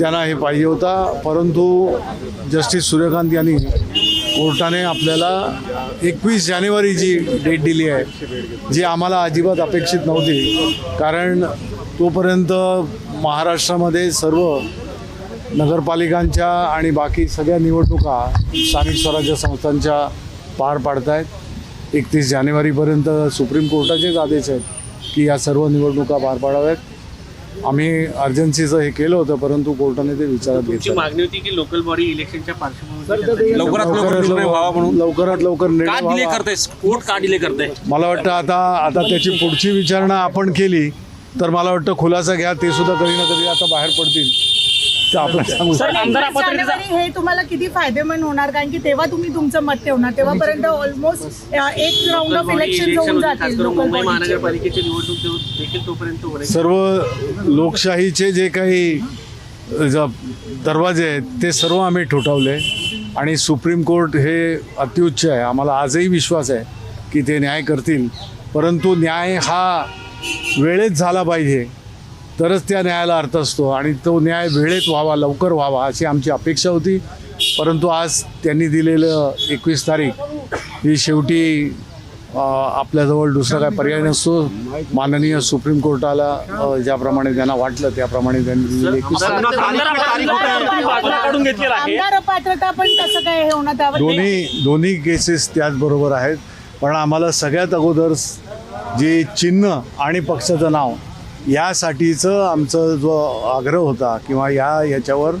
त्यांना हे पाहिजे होता. परंतु जस्टिस सूर्यकांत यांनी कोर्टाने आपल्याला एकवीस जानेवारी जी डेट दिली आहे जी आम्हाला अजिबात अपेक्षित नव्हती. कारण तोपर्यंत महाराष्ट्रामध्ये सर्व नगरपालिकांच्या आणि बाकी सगळ्या निवडणुका स्थानिक स्वराज्य संस्थांच्या पार पाडत आहेत एकतीस जानेवारीपर्यंत सुप्रीम कोर्टाचेच आदेश आहेत की या सर्व निवडणुका पार पाडाव्यात. आम्ही अर्जन्सीचं हे केलं होतं परंतु कोर्टाने ते विचारात तुमची घेतलं. मागणी होती की लोकल बॉडी इलेक्शनच्या पार्श्वभूमीवर लवकरात लवकर निर्णय व्हावा म्हणून. लवकरात लवकर का निर्णय डिले व्हावा. करताय? कोर्ट का डिले करताय? मला वाटतं आता आता त्याची पुढची विचारणा आपण केली तर मला वाटतं खुलासा घ्या ते सुद्धा कधी ना कधी आता बाहेर पडतील. तर आपण सांगू सर, शकतो. आमदार एकवीस अपात्रतेचा- जानेवारी हे तुम्हाला किती फायदेमंद होणार? कारण की तेव्हा तुम्ही तुमचं मत ठेवणार. तेव्हापर्यंत ऑलमोस्ट एक राऊंड ऑफ इलेक्शन होऊन जातील करून लोकल मुंबई बॉडीचे. महानगरपालिकेची निवडणूक देऊ- देखील तोपर्यंत होईल सर्व लोकशाहीचे जे काही ज- दरवाजे आहेत ते सर्व आम्ही ठोठावले. आणि सुप्रीम कोर्ट हे अत्युच्च आहे. आम्हाला आजही विश्वास आहे की ते न्याय करतील. परंतु न्याय हा वेळेत झाला पाहिजे. तरच त्या न्यायाला अर्थ असतो आणि तो न्याय वेळेत व्हावा लवकर व्हावा अशी आमची अपेक्षा होती परंतु आज त्यांनी दिलेलं एकवीस तारीख ही शेवटी आपल्याजवळ दुसरा काय पर्याय नसतो माननीय सुप्रीम कोर्टाला ज्याप्रमाणे त्यांना वाटलं त्याप्रमाणे त्यांनी दिलेली एकवीस हे दोन्ही दोन्ही केसेस त्याचबरोबर आहेत पण आम्हाला सगळ्यात अगोदर जे चिन्ह आणि पक्षाचं नाव यासाठीचं आमचं जो आग्रह होता किंवा या याच्यावर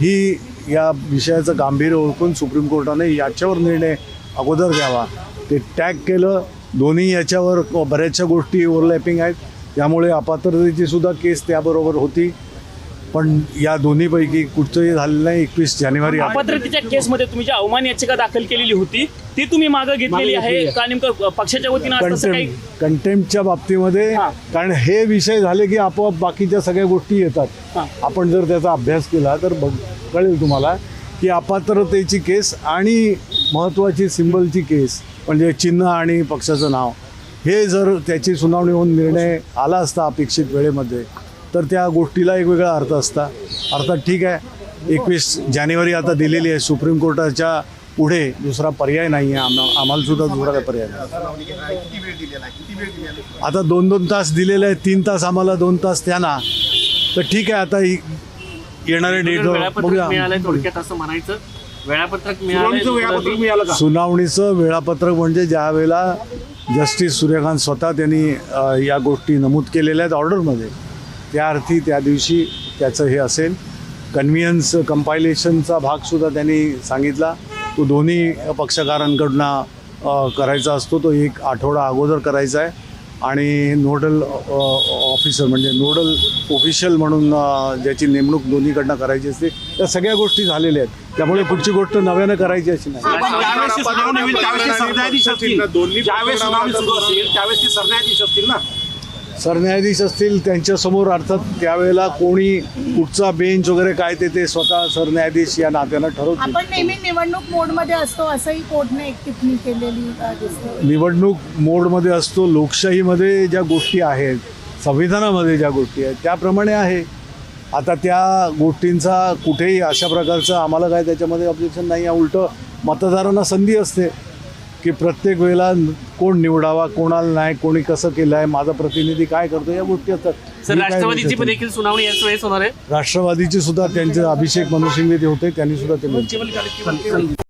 ही या विषयाचं गांभीर्य ओळखून सुप्रीम कोर्टाने याच्यावर निर्णय अगोदर द्यावा ते टॅग केलं. दोन्ही याच्यावर बऱ्याचशा गोष्टी ओव्हरलॅपिंग आहेत. त्यामुळे अपात्रतेची सुद्धा केस त्याबरोबर होती. पण या दोन्हीपैकी कुठचंही झालेलं नाही एकवीस जानेवारी. अपात्रतेच्या केसमध्ये तुम्ही जी अवमान याचिका दाखल केलेली होती ती तुम्ही मागे घेतलेली आहे का नेमकं पक्षाच्या वतीनं असं तसं काही कंटेम्प कंटेम्पच्या बाबतीमध्ये हा. कारण हे विषय झाले की आपोआप बाकीच्या सगळ्या गोष्टी येतात हा. आपण जर त्याचा अभ्यास केला तर बघ कळेल तुम्हाला की अपात्रतेची केस आणि महत्त्वाची सिंबलची केस म्हणजे चिन्ह आणि पक्षाचं नाव हे जर त्याची सुनावणी होऊन निर्णय आला असता अपेक्षित वेळेमध्ये तर त्या गोष्टीला एक वेगळा अर्थ असता. अर्थात ठीक आहे एकवीस जानेवारी आता दिलेली आहे सुप्रीम कोर्टाच्या पुढे दुसरा पर्याय नाही आहे आम्हा आम्हाला सुद्धा दुसरा काही पर्याय नाही. आता दोन दोन तास दिलेले आहेत तीन तास आम्हाला दोन तास त्यांना तर ठीक आहे आता ही येणारे डेट बघूया. थोडक्यात असं म्हणायचं. वेळापत्रक सुनावणीचं वेळापत्रक म्हणजे ज्या वेळेला जस्टिस सूर्यकांत स्वतः त्यांनी या गोष्टी नमूद केलेल्या आहेत ऑर्डरमध्ये. त्या अर्थी त्या दिवशी त्याचं हे असेल. कन्व्हियन्स कंपायलेशनचा भागसुद्धा त्यांनी सांगितला. तो दोन्ही पक्षकारांकडनं करायचा असतो. तो एक आठवडा अगोदर करायचा आहे. आणि नोडल ऑफिसर म्हणजे नोडल ऑफिशियल म्हणून ज्याची नेमणूक दोन्हीकडनं करायची असते. त्या सगळ्या गोष्टी झालेल्या आहेत. त्यामुळे पुढची गोष्ट नव्यानं करायची अशी नाही. सरन्यायाधीश असतील ना. सरन्यायाधीश असतील त्यांच्यासमोर अर्थात त्यावेळेला कोणी कुठचा बेंच वगैरे काय ते ते स्वतः सरन्यायाधीश या नात्यानं ठरवतील. आपण नेहमी निवडणूक मोडमध्ये असतो असंही कोर्टने एक टिप्पणी केलेली अ, दिसते. निवडणूक मोडमध्ये असतो लोकशाहीमध्ये ज्या गोष्टी आहेत संविधानामध्ये ज्या गोष्टी आहेत त्याप्रमाणे आहे. आता त्या गोष्टींचा कुठेही अशा प्रकारचं आम्हाला काय त्याच्यामध्ये ऑब्जेक्शन नाही आहे उलटं मतदारांना संधी असते. की प्रत्येक वेळेला कोण निवडावा कोणाला नाही कोणी कसं केलं आहे माझा प्रतिनिधी काय करतो या गोष्टी असतात राष्ट्रवादीची पण? देखील सुनावणी याच वेळेस होणार आहे राष्ट्रवादीची सुद्धा त्यांचे अभिषेक मनु सिंघवी ते होते त्यांनी सुद्धा ते.